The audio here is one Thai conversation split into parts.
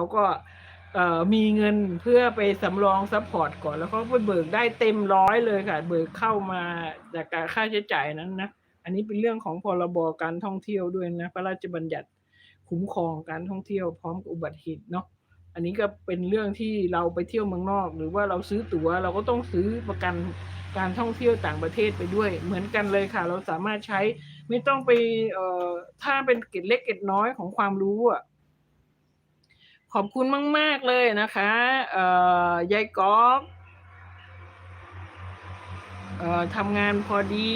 เขาก็เมีเงินเพื่อไปสำรองซัพพอร์ตก่อน แล้วเขาไปเบิกได้เต็มร้อยเลยค่ะ เบิกเข้ามาจากการค่าใช้จ่ายนั้นนะ อันนี้เป็นเรื่องของพรบการท่องเที่ยวด้วยนะ พระราชบัญญัติคุ้มครองการท่องเที่ยวพร้อมกับอุบัติเหตุเนาะ อันนี้ก็เป็นเรื่องที่เราไปเที่ยวเมืองนอก หรือว่าเราซื้อตั๋วเราก็ต้องซื้อประกันการท่องเที่ยวต่างประเทศไปด้วย เหมือนกันเลยค่ะ เราสามารถใช้ไม่ต้องไปเอ่อถ้าเป็นเกร็ดเล็กเกร็ดน้อยของความรู้อะ ขอบคุณมาก ๆ เลยนะคะเอ่อยายกอฟเอ่อทำงานพอดี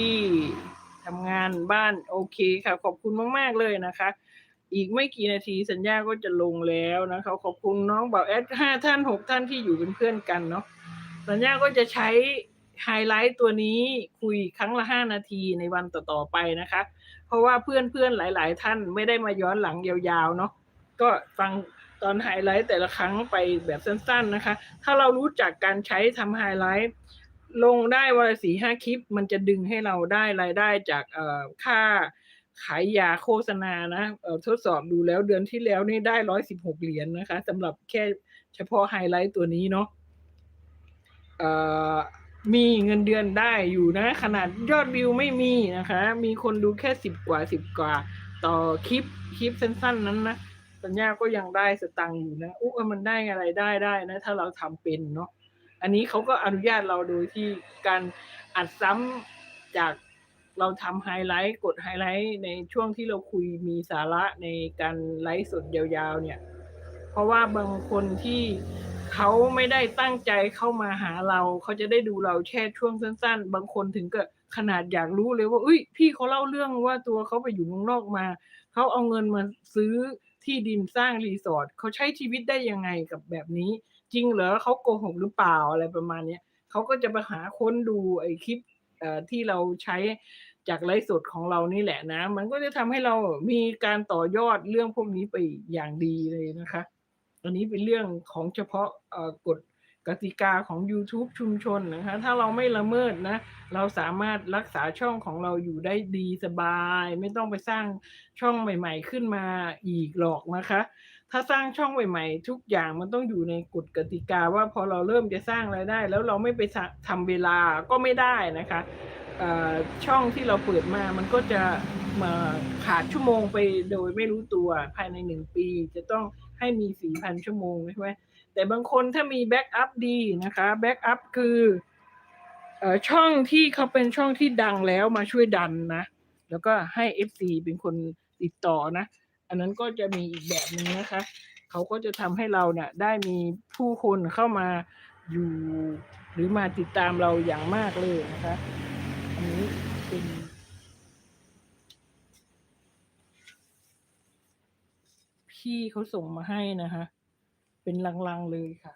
ทำงานบ้านโอเคค่ะ ขอบคุณมาก ๆ เลยนะคะ อีกไม่กี่นาทีสัญญาก็จะลงแล้วนะคะ ขอบคุณน้องบ่าวแอดห้าท่านหกท่านที่อยู่เป็นเพื่อนกันเนาะสัญญาก็จะใช้ไฮไลท์ตัวนี้คุยครั้งละห้านาทีในวันต่อ ๆ ไปนะคะ เพราะว่าเพื่อนๆหลาย ๆ ท่านไม่ได้มาย้อนหลังยาวๆเนาะก็ฟัง ตอนไฮไลท์แต่ละครั้งไปแบบสั้นๆนะคะ ถ้าเรารู้จักการใช้ทำไฮไลท์ลงได้วันละสี่ห้าคลิป มันจะดึงให้เราได้รายได้จากค่าขายยาโฆษณานะทดสอบดูแล้วเดือนที่แล้วนี่ได้ร้อยสิบหกเหรียญนะคะสำหรับแค่เฉพาะไฮไลท์ตัวนี้เนาะมีเงินเดือนได้อยู่นะ ขนาดยอดวิวไม่มีนะคะ มีคนดูแค่สิบกว่าสิบกว่า ต่อคลิปคลิปสั้น ๆ นั้นนะ สัญญาก็ยังได้สตังค์อยู่นะอุ๊ยมันได้อะไรได้ได้นะ ถ้าเราทำเป็นเนาะอันนี้เขาก็อนุญาตเราโดยที่การอัดซ้ำจากเราทำไฮไลท์กดไฮไลท์ในช่วงที่เราคุยมีสาระในการไลฟ์สดยาวๆ เนี่ย เพราะว่าบางคนที่เขาไม่ได้ตั้งใจเข้ามาหาเรา เขาจะได้ดูเราแค่ช่วงสั้น ๆ บางคนถึงกับขนาดอยากรู้เลยว่าอุ้ยพี่เขาเล่าเรื่องว่าตัวเขาไปอยู่เมืองนอกมา เขาเอาเงินมาซื้อ ที่ดินสร้างรีสอร์ทเขาใช้ชีวิตได้ยังไงกับแบบนี้ จริงเหรอเขาโกหกหรือเปล่าอะไรประมาณเนี้ยเขาก็จะไปหาค้นดูไอ้คลิปที่เราใช้จากไลฟ์สดของเรานี่แหละนะ มันก็จะทำให้เรามีการต่อยอดเรื่องพวกนี้ไปอย่างดีเลยนะคะอันนี้เป็นเรื่องของเฉพาะกฎ กติกาของ YouTube ชุมชนนะคะ ถ้าเราไม่ละเมิดนะ เราสามารถรักษาช่องของเราอยู่ได้ดีสบาย ไม่ต้องไปสร้างช่องใหม่ ๆ ขึ้นมาอีกหรอกนะคะ ถ้าสร้างช่องใหม่ๆ ทุกอย่างมันต้องอยู่ในกฎกติกาว่าพอเราเริ่มจะสร้างรายได้ แล้วเราไม่ไปทำเวลาก็ไม่ได้นะคะช่องที่เราเปิดมามันก็จะมาขาดชั่วโมงไปโดยไม่รู้ตัวภายในหนึ่งปี จะต้องให้มีสี่พันชั่วโมงใช่ไหม แต่บางคนถ้ามีแบ็กอัพดีนะคะแบ็กอัพคืออช่องที่เขาเป็นช่องที่ดังแล้วมาช่วยดันนะ แล้วก็ให้ FC เป็นคนติดต่อนะ อันนั้นก็จะมีอีกแบบหนึ่งนะคะ เขาก็จะทำให้เราเนี่ยได้มีผู้คนเข้ามาอยู่ หรือมาติดตามเราอย่างมากเลยนะคะ อันนี้เป็นพี่เขาส่งมาให้นะคะ เป็นลังๆเลยค่ะ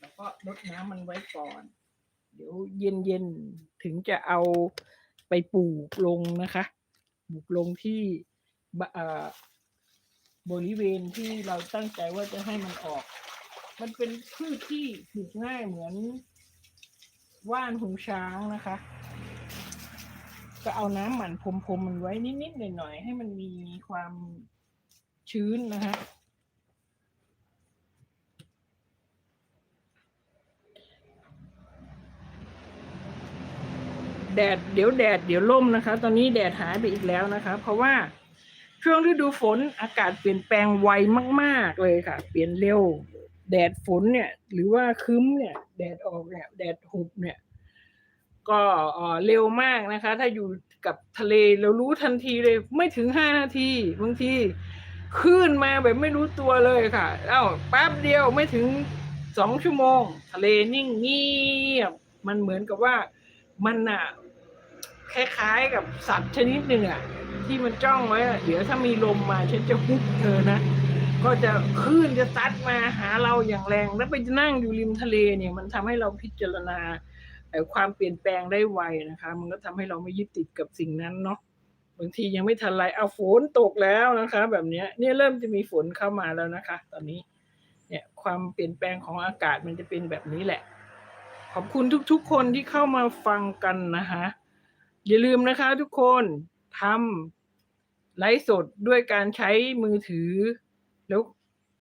แล้วก็ลดน้ำมันไว้ก่อน เดี๋ยวเย็นๆถึงจะเอาไปปลูกลงนะคะปลูกลงที่บบริเวณที่เราตั้งใจว่าจะให้มันออก มันเป็นพืชที่ปลูกง่ายเหมือนว่านหูช้างนะคะ ก็เอาน้ำหมันพรมๆมันไว้นิดๆหน่อยๆให้มันมีความชื้นนะคะ แดดเดี๋ยวแดดเดี๋ยวล่มนะคะ ตอนนี้แดดหายไปอีกแล้วนะคะ เพราะว่าช่วงฤดูฝนอากาศเปลี่ยนแปลงไวมาก ๆเลยค่ะ เปลี่ยนเร็ว แดดฝนเนี่ย หรือว่าคึ้มเนี่ย แดดออกเนี่ย แดดหุบเนี่ย ก็เอ่อเร็วมากนะคะ ถ้าอยู่กับทะเลเรารู้ทันทีเลย ไม่ถึงห้านาทีบางทีคลื่นมาแบบไม่รู้ตัวเลยค่ะเอ้าแป๊บเดียวไม่ถึงสองชั่วโมง ทะเลนิ่งเงียบ มันเหมือนกับว่ามันอะ คล้ายๆกับสัตว์ชนิดหนึ่งอะที่มันจ้องไว้เดี๋ยวถ้ามีลมมาฉันจะฮุบเธอนะ ก็จะคลื่นจะซัดมาหาเราอย่างแรง แล้วไปนั่งอยู่ริมทะเลเนี่ย มันทำให้เราพิจารณาความเปลี่ยนแปลงได้ไวนะคะ มันก็ทำให้เราไม่ยึดติดกับสิ่งนั้นเนาะบางทียังไม่ทันไรเอาฝนตกแล้วนะคะ แบบนี้เนี่ยเริ่มจะมีฝนเข้ามาแล้วนะคะ ตอนนี้ เนี่ยความเปลี่ยนแปลงของอากาศมันจะเป็นแบบนี้แหละ ขอบคุณทุกๆคนที่เข้ามาฟังกันนะคะ อย่าลืมนะคะทุกคนทำไลฟ์สดด้วยการใช้มือถือ แล้ว